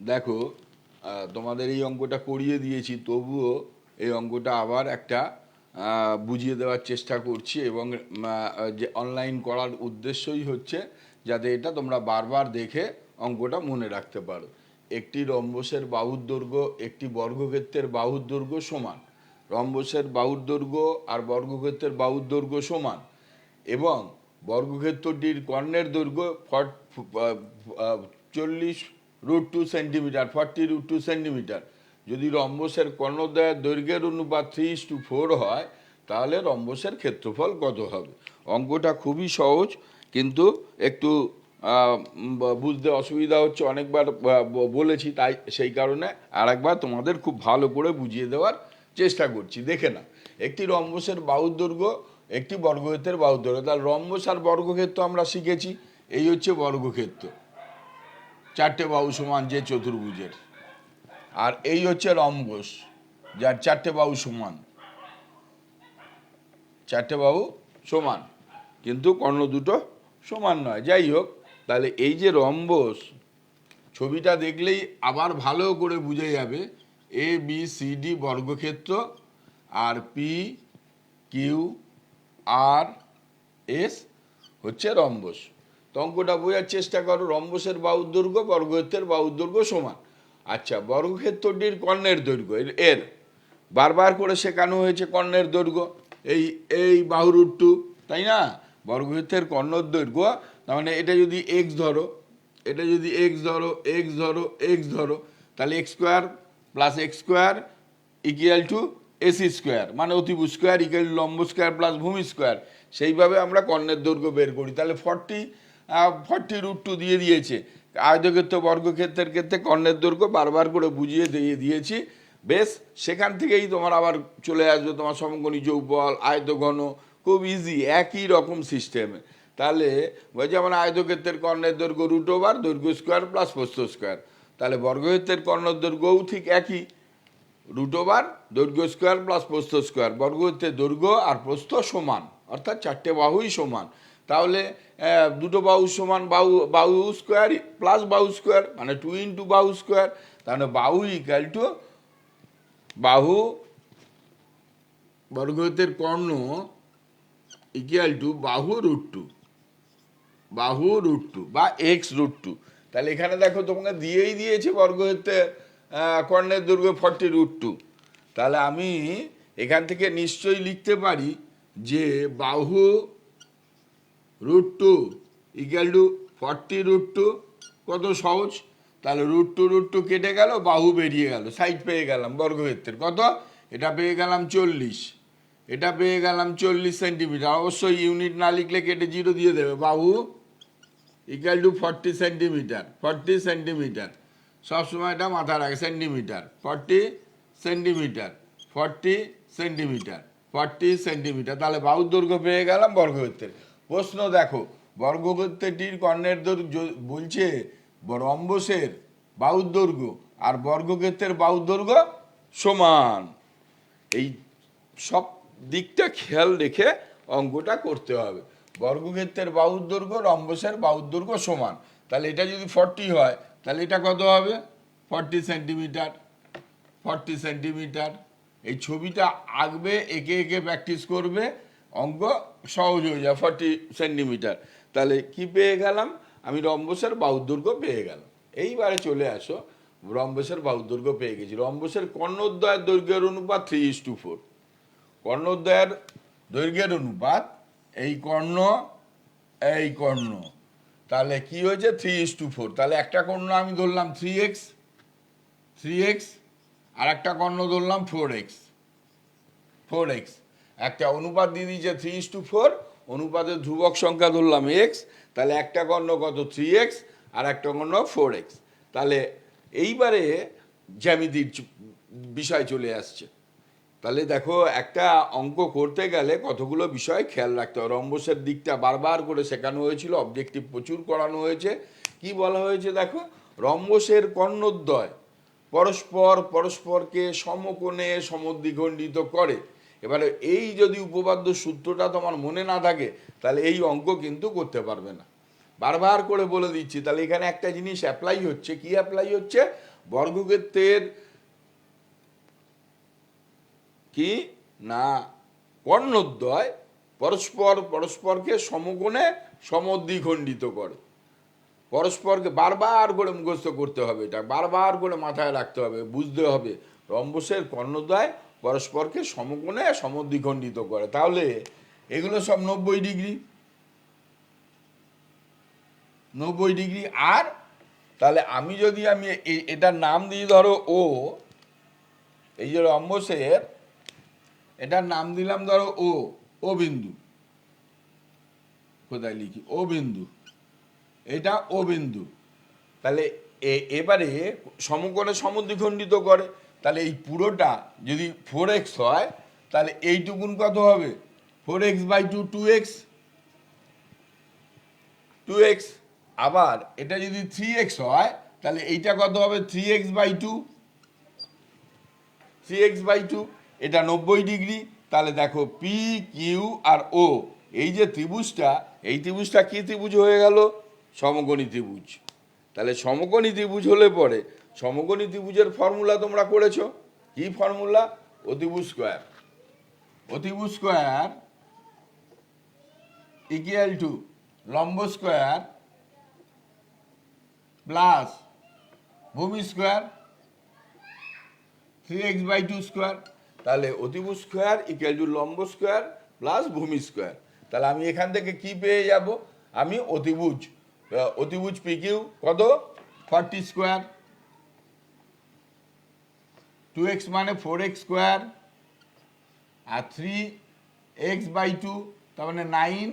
দেখো তোমাদের এই অঙ্কটা করিয়ে দিয়েছি, তবুও এই অঙ্কটা আবার একটা বুঝিয়ে দেওয়ার চেষ্টা করছি এবং যে অনলাইন করার উদ্দেশ্যই হচ্ছে যাতে এটা তোমরা বারবার দেখে অঙ্কটা মনে রাখতে পারো। একটি রম্বসের বাহুর দৈর্ঘ্য একটি বর্গক্ষেত্রের বাহুর দৈর্ঘ্য সমান। রম্বসের বাহুর দৈর্ঘ্য আর বর্গক্ষেত্রের বাহুর দৈর্ঘ্য সমান এবং বর্গক্ষেত্রটির কর্ণের দৈর্ঘ্য চল্লিশ root two centimetre, forty root two centimetre. যদি রম্বসের কর্ণদ্বয়ের দৈর্ঘ্যের অনুপাত থ্রি ইস টু ফোর হয়, তাহলে রম্বসের ক্ষেত্রফল কত হবে? অঙ্কটা খুবই সহজ, কিন্তু একটু বুঝতে অসুবিধা হচ্ছে। অনেকবার বলেছি, তাই সেই কারণে আরেকবার তোমাদের খুব ভালো করে বুঝিয়ে দেওয়ার চেষ্টা করছি। দেখে না একটি রম্বসের বাহুর দৈর্ঘ্য একটি বর্গক্ষেত্রের বাহুর দৈর্ঘ্য। তাহলে রম্বস আর বর্গক্ষেত্র আমরা শিখেছি, এই হচ্ছে বর্গক্ষেত্র। চারটে বাহু সমান যে চতুর্ভুজের। আর এই হচ্ছে রম্বস, যার চারটে বাহু সমান। চারটে বাহু সমান, কিন্তু কর্ণ দুটো সমান নয়। যাই হোক, তাহলে এই যে রম্বস, ছবিটা দেখলেই আবার ভালো করে বুঝে যাবে। এ বি সি ডি বর্গক্ষেত্র আর পি কিউ আর এস হচ্ছে রম্বস। তো অঙ্কটা বোঝার চেষ্টা করো, রম্বসের বাহুর দৈর্ঘ্য, বর্গক্ষেত্রের বাহুর দৈর্ঘ্য সমান। আচ্ছা বর্গক্ষেত্রটির কর্ণের দৈর্ঘ্য, এর- বারবার করে শেখানো হয়েছে কর্ণের দৈর্ঘ্য, এই এই বাহুর উট্টু তাই না? বর্গক্ষেত্রের কর্ণর দৈর্ঘ্য, তার মানে এটা যদি এক্স ধরো, এটা যদি এক্স ধরো এক্স ধরো এক্স ধরো, তাহলে x square plus x square equal to AC square মানে অতিভু স্কোয়ার ইকুয়াল টু লম্ব স্কোয়ার প্লাস ভূমি স্কোয়ার সেইভাবে আমরা কর্ণের দৈর্ঘ্য বের করি। তাহলে ফর্টি ফর্টি রুট টু দিয়ে দিয়েছে। আয়তক্ষেত্র, বর্গক্ষেত্রের ক্ষেত্রে কর্ণের দৈর্ঘ্য বারবার করে বুঝিয়ে দিয়ে দিয়েছি। বেশ, সেখান থেকেই তোমার আবার চলে আসবে তোমার সমকোণী যৌবল, আয়তঘন, খুব ইজি একই রকম সিস্টেমে তাহলে আমার আয়তক্ষেত্রের কর্ণের দৈর্ঘ্য রুট ওভার দৈর্ঘ্য স্কোয়ার প্লাস প্রস্থ স্কোয়ার তাহলে বর্গক্ষেত্রের কর্ণের দৈর্ঘ্যও ঠিক একই। রুট ওভার দৈর্ঘ্য স্কোয়ার প্লাস প্রস্থ স্কোয়ার বর্গক্ষেত্রের দৈর্ঘ্য আর প্রস্থ সমান, অর্থাৎ চারটে বাহুই সমান। তাহলে দুটো বাহু সমান বাহু বাহু স্কোয়ার প্লাস বাহু স্কোয়ার মানে টু ইন্টু বাহু স্কোয়ার তাহলে বাহু ইকাল টু বাহু বর্গক্ষেত্রের কর্ণ ইকুয়াল টু বাহু রুট টু বাহু রুট টু বা এক্স রুট টু তাহলে এখানে দেখো তোমাকে দিয়েই দিয়েছে বর্গক্ষেত্রের কর্ণের দৈর্ঘ্য ফর্টি রুট টু তাহলে আমি এখান থেকে নিশ্চয়ই লিখতে পারি যে বাহু root two equal to forty root two কত সহজ? তাহলে রুট টু রুট টু কেটে গেল, বাহু বেরিয়ে গেল সাইড পেয়ে গেলাম বর্গক্ষেত্রের, কত? এটা পেয়ে গেলাম চল্লিশ। এটা পেয়ে গেলাম চল্লিশ সেন্টিমিটার অবশ্যই ইউনিট না লিখলে কেটে জিরো দিয়ে দেবে, বাহু equal to forty centimetre forty centimetre সবসময় এটা মাথা রাখে centimetre forty centimetre forty centimetre forty centimetre তাহলে বাহুর দৈর্ঘ্য পেয়ে গেলাম বর্গক্ষেত্রের। প্রশ্ন দেখো বর্গক্ষেত্রটির কর্ণের দৈর্ঘ্য বলছে রম্বসের বাহুর দৈর্ঘ্য, আর বর্গক্ষেত্রের বাহুর দৈর্ঘ্য সমান। এই সব দিকটা খেয়াল রেখে অঙ্কটা করতে হবে। বর্গক্ষেত্রের বাহুর দৈর্ঘ্য রম্বসের বাহুর দৈর্ঘ্য সমান। তাহলে এটা যদি ফর্টি হয়, তাহলে এটা কত হবে? Forty centimetre forty centimetre. এই ছবিটা আঁকবে, একে একে প্র্যাকটিস করবে। অঙ্ক সহজ হয়ে যায় ফর্টি সেন্টিমিটার তাহলে কি পেয়ে গেলাম? আমি রম্বসের বাহুর দৈর্ঘ্য পেয়ে গেলাম। এইবারে চলে আসো, রম্বসের বাহুর দৈর্ঘ্য পেয়ে গেছি। রম্বসের কর্ণোদ্বয়ের দৈর্ঘ্যের অনুপাত থ্রি ইস টু ফোর কর্ণোদ্বয়ের দৈর্ঘ্যের অনুপাত এই কর্ণ এই কর্ণ। তাহলে কি হয়েছে? থ্রি ইস টু ফোর তাহলে একটা কর্ণ আমি ধরলাম থ্রি এক্স থ্রি এক্স আর একটা কর্ণ ধরলাম ফোর এক্স ফোর এক্স একটা অনুপাত দিয়ে দিয়েছে থ্রি ইস টু ফোর অনুপাতের ধ্রুবক সংখ্যা ধরলাম এক্স তাহলে একটা কর্ণ কত? থ্রি এক্স আর একটা কর্ণ ফোর এক্স তাহলে এইবারে জ্যামিতির বিষয় চলে আসছে। তাহলে দেখো, একটা অঙ্ক করতে গেলে কতগুলো বিষয় খেয়াল রাখতে হবে। রম্বসের দিকটা বারবার করে শেখানো হয়েছিল অবজেক্টিভ প্রচুর করানো হয়েছে। কি বলা হয়েছে দেখো? রম্বসের কর্ণোদ্বয় পরস্পর পরস্পরকে সমকোণে সমদ্বিখণ্ডিত করে। এবারে এই যদি উপপাদ্য সূত্রটা তোমার মনে না থাকে, তাহলে এই অঙ্ক কিন্তু করতে পারবে না। বারবার করে বলে দিচ্ছি, তাহলে এখানে একটা জিনিস অ্যাপ্লাই হচ্ছে, কি অ্যাপ্লাই হচ্ছে? বর্গক্ষেত্রের কি? না, কর্ণদ্বয় পরস্পর, পরস্পরকে সমকোণে সমদ্বিখণ্ডিত করে। পরস্পরকে বারবার করে মুখস্থ করতে হবে এটা, বারবার করে মাথায় রাখতে হবে, বুঝতে হবে। রম্বসের কর্ণদ্বয় পরস্পরকে সমকোণে সমদ্বিখণ্ডিত করে। তাহলে এগুলো সব নব্বই ডিগ্রি। নব্বই ডিগ্রি আর, তাহলে আমি যদি আমি এটার নাম দিই ধরো ও, এই যে রম্বসের, এটার নাম দিলাম ধরো ও ও বিন্দু। কোথায় লিখি? ও বিন্দু। এটা ও বিন্দু। তাহলে এবারে সমকোণে সমদ্বিখণ্ডিত করে। তাহলে এই পুরোটা যদি ফোর এক্স হয়, তাহলে এইটুকুন কত হবে? Four x by two two x two x আবার এটা যদি থ্রি এক্স হয়, তাহলে এইটা কত হবে? Three x by two three x by two এটা নব্বই ডিগ্রি। তাহলে দেখো পি কিউ আর ও এই যে ত্রিভুজটা, এই ত্রিভুজটা কি ত্রিভুজ হয়ে গেল? সমকোণী ত্রিভুজ। তাহলে সমকোণী ত্রিভুজ হলে পরে সমকোণী ত্রিভুজের ফর্মুলা তোমরা করেছ? কি ফর্মুলা? অতিভুজ স্কোয়ার। অতিভুজ স্কোয়ার ইকুয়াল টু লম্ব স্কোয়ার প্লাস ভূমি square three x by two square তাহলে অতিভুজ স্কোয়ার ইকুয়াল টু লম্ব স্কোয়ার প্লাস ভূমি স্কোয়ার। তাহলে আমি এখান থেকে কি পেয়ে যাব? আমি অতিভুজ অতিভুজ পি কিউ কত? ফর্টি স্কোয়ার টু এক্স মানে ফোর এক্স স্কোয়ার আর থ্রি এক্স বাই টু তার মানে nine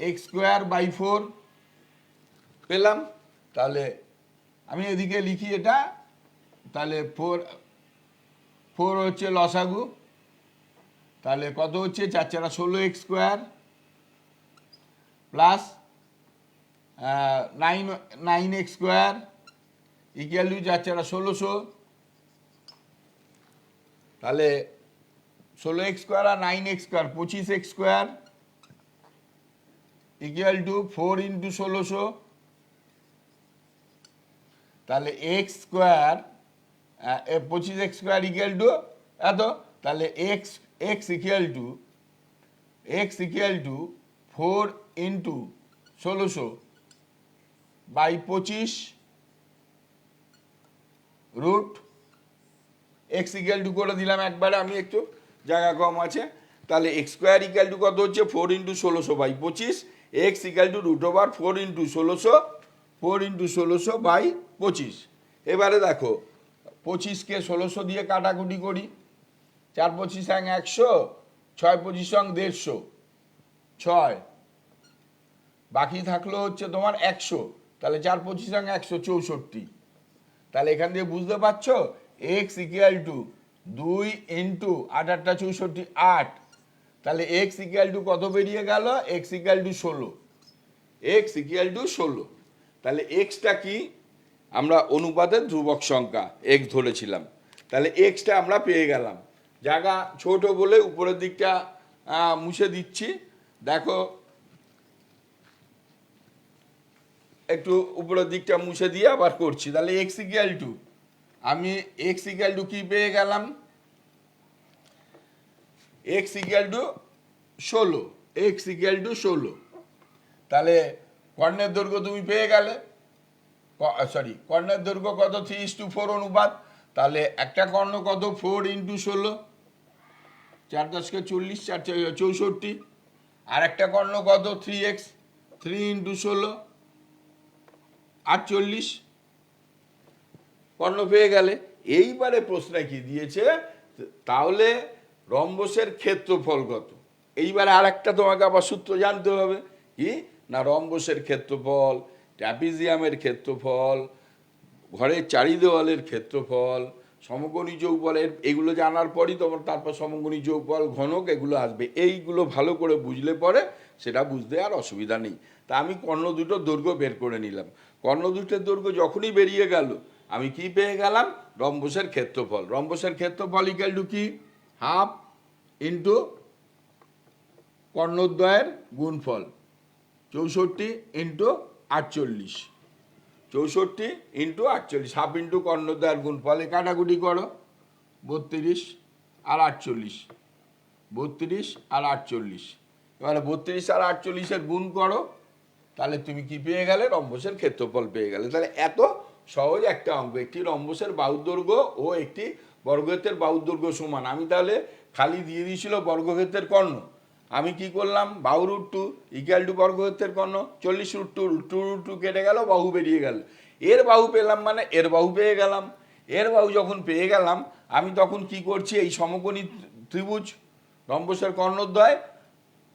x square by four পেলাম। তাহলে আমি এদিকে লিখি এটা, তাহলে ফোর ফোর হচ্ছে লসাগু, তাহলে কত হচ্ছে? চার চারা ষোলো x square plus nine nine x square equal to চার চারা ষোলোশো। তাহলে ষোলো এক্স স্কোয়ার আর নাইন এক্স স্কোয়ার, পঁচিশ x square equal to four into ষোলোশো। তাহলে এক্স স্কোয়ার পঁচিশ এক্স স্কোয়ার ইকুয়াল টু এত? তাহলে x x equal to x equal to four into ষোলোশো বাই পঁচিশ রুট এক্স ইকুয়াল টু করে দিলাম একবারে, আমি একটু জায়গা কম আছে। তাহলে এক্স স্কোয়ার ইকুয়াল টু কত হচ্ছে? ফোর ইন্টু ষোলোশো বাই পঁচিশ। X equal to root over four into ষোলোশো ফোর ইন্টু ষোলোশো বাই পঁচিশ। এবারে দেখো, পঁচিশকে ষোলোশো দিয়ে কাটাকুটি করি। চার পঁচিশ এক একশো, ছয় পঁচিশ সং দেড়শো, ছয়। বাকি থাকল হচ্ছে তোমার একশো। তাহলে চার পঁচিশ সং একশো চৌষট্টি। তাহলে এখান দিয়ে বুঝতে পারছ? এক্স ইকুয়াল টু দুই ইন্টু আট, আটটা চৌষট্টি, আট। তাহলে এক্স ইকুয়াল টু কত বেরিয়ে গেল? এক্স ইকুয়াল টু ষোলো। এক্স ইকুয়াল টু ষোলো। তাহলে এক্সটা কি? আমরা অনুপাতের ধ্রুবক সংখ্যা এক্স ধরেছিলাম। তাহলে এক্সটা আমরা পেয়ে গেলাম। জায়গা ছোট বলে উপরের দিকটা মুছে দিচ্ছি। দেখো, একটু উপরের দিকটা মুছে দিয়ে আবার করছি। তাহলে এক্স ইকুয়াল টু আমি এক্স ইকুয়াল টু কি পেয়ে গেলাম? এক্স ইকুয়াল টু ষোলো এক্স ইকুয়াল টু ষোলো। তাহলে কর্ণের দৈর্ঘ্য তুমি পেয়ে গেলে। সরি কর্ণের দৈর্ঘ্য কত? থ্রি ইস টু ফোর অনুপাত। তাহলে একটা কর্ণ কত? ফোর ইন্টু ষোলো। চার দশকে চল্লিশ, চার চৌষট্টি। আর একটা কর্ণ কত? থ্রি এক্স থ্রি ইন্টু ষোলো। আটচল্লিশ। কর্ণ পেয়ে গেলে, এইবারে প্রশ্ন কি দিয়েছে? তাহলে রম্বসের ক্ষেত্রফল কত? এইবারে আর একটা তোমাকে আবার সূত্র জানতে হবে। কি? না, রম্বসের ক্ষেত্রফল ট্যাপিজিয়ামের ক্ষেত্রফল, ঘরের চারি দেওয়ালের ক্ষেত্রফল, সমকোণী যৌবলের এগুলো জানার পরই তোমার তারপর সমকোণী যৌবল ঘনক, এগুলো আসবে। এইগুলো ভালো করে বুঝলে পরে সেটা বুঝতে আর অসুবিধা নেই। তা আমি কর্ণ দুটো দৈর্ঘ্য বের করে নিলাম। কর্ণ দুটোর দৈর্ঘ্য যখনই বেরিয়ে গেল আমি কি পেয়ে গেলাম? রম্বসের ক্ষেত্রফল। রম্বসের ক্ষেত্রফল ইকাল টু কি? হাফ ইন্টু কর্ণদ্বয়ের গুণফল। চৌষট্টি ইন্টু আটচল্লিশ। চৌষট্টি ইন্টু আটচল্লিশ। হাফ ইন্টু কর্ণদ্বয়ের গুণফলে। কাটাকুটি করো। বত্রিশ আর আটচল্লিশ। বত্রিশ আর আটচল্লিশ। এবারে বত্রিশ আর আটচল্লিশের গুণ করো। তাহলে তুমি কি পেয়ে গেলে? রম্বসের ক্ষেত্রফল পেয়ে গেলে। তাহলে এত সহজ একটা অঙ্ক একটি রম্বসের বাহুদৈর্ঘ্য ও একটি বর্গক্ষেত্রের বাহুদৈর্ঘ্য সমান। আমি তাহলে খালি দিয়ে দিয়েছিল বর্গক্ষেত্রের কর্ণ। আমি কি করলাম? বাহু রুট টু ইকুয়াল টু বর্গক্ষেত্রের কর্ণ। চল্লিশ root two two root two কেটে গেল, বাহু বেরিয়ে গেল। এর বাহু পেলাম মানে এর বাহু পেয়ে গেলাম। এর বাহু যখন পেয়ে গেলাম, আমি তখন কি করছি? এই সমকোণী ত্রিভুজ রম্বসের কর্ণদ্বয়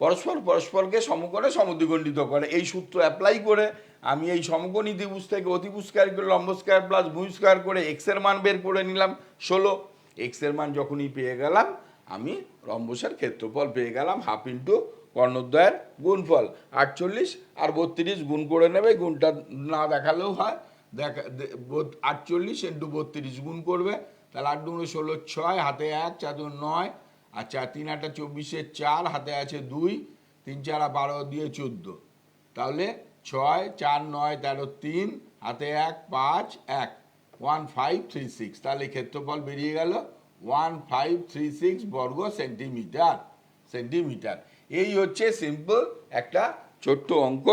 পরস্পর পরস্পরকে সমকোণে সমদ্বিখণ্ডিত করে। এই সূত্র অ্যাপ্লাই করে আমি এই সমকোণী ত্রিভুজ থেকে অতিভুজ স্কয়ার করে, লম্ব স্কয়ার প্লাস ভূমি স্কয়ার করে এক্সের মান বের করে নিলাম ষোলো। এক্সের মান যখনই পেয়ে গেলাম, আমি রম্বসের ক্ষেত্রফল পেয়ে গেলাম হাফ ইন্টু কর্ণদ্বয়ের গুণফল। আটচল্লিশ আর বত্রিশ গুণ করে নেবে, গুণটা না দেখালেও হয়। দেখা আটচল্লিশ ইন্টু বত্রিশ গুণ করবে। তাহলে আট দুগুণে ষোলো ছয়, হাতে এক, চার দুগুণ নয় আচ্ছা তিন, আটটা, চব্বিশে চার, হাতে আছে দুই, তিন, চার বারো, দিয়ে চোদ্দ। তাহলে ছয়, চার, নয়, তেরো, তিন, হাতে এক, পাঁচ, এক। One, five, three, six. তাহলে ক্ষেত্রফল বেরিয়ে গেল ওয়ান, ফাইভ, থ্রি, সিক্স বর্গ সেন্টিমিটার সেন্টিমিটার। এই হচ্ছে সিম্পল একটা ছোট্ট অঙ্ক।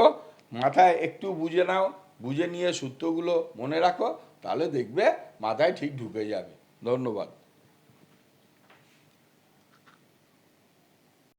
মাথায় একটু বুঝে নাও, বুঝে নিয়ে সূত্রগুলো মনে রাখো, তাহলে দেখবে মাথায় ঠিক ঢুকে যাবে। ধন্যবাদ।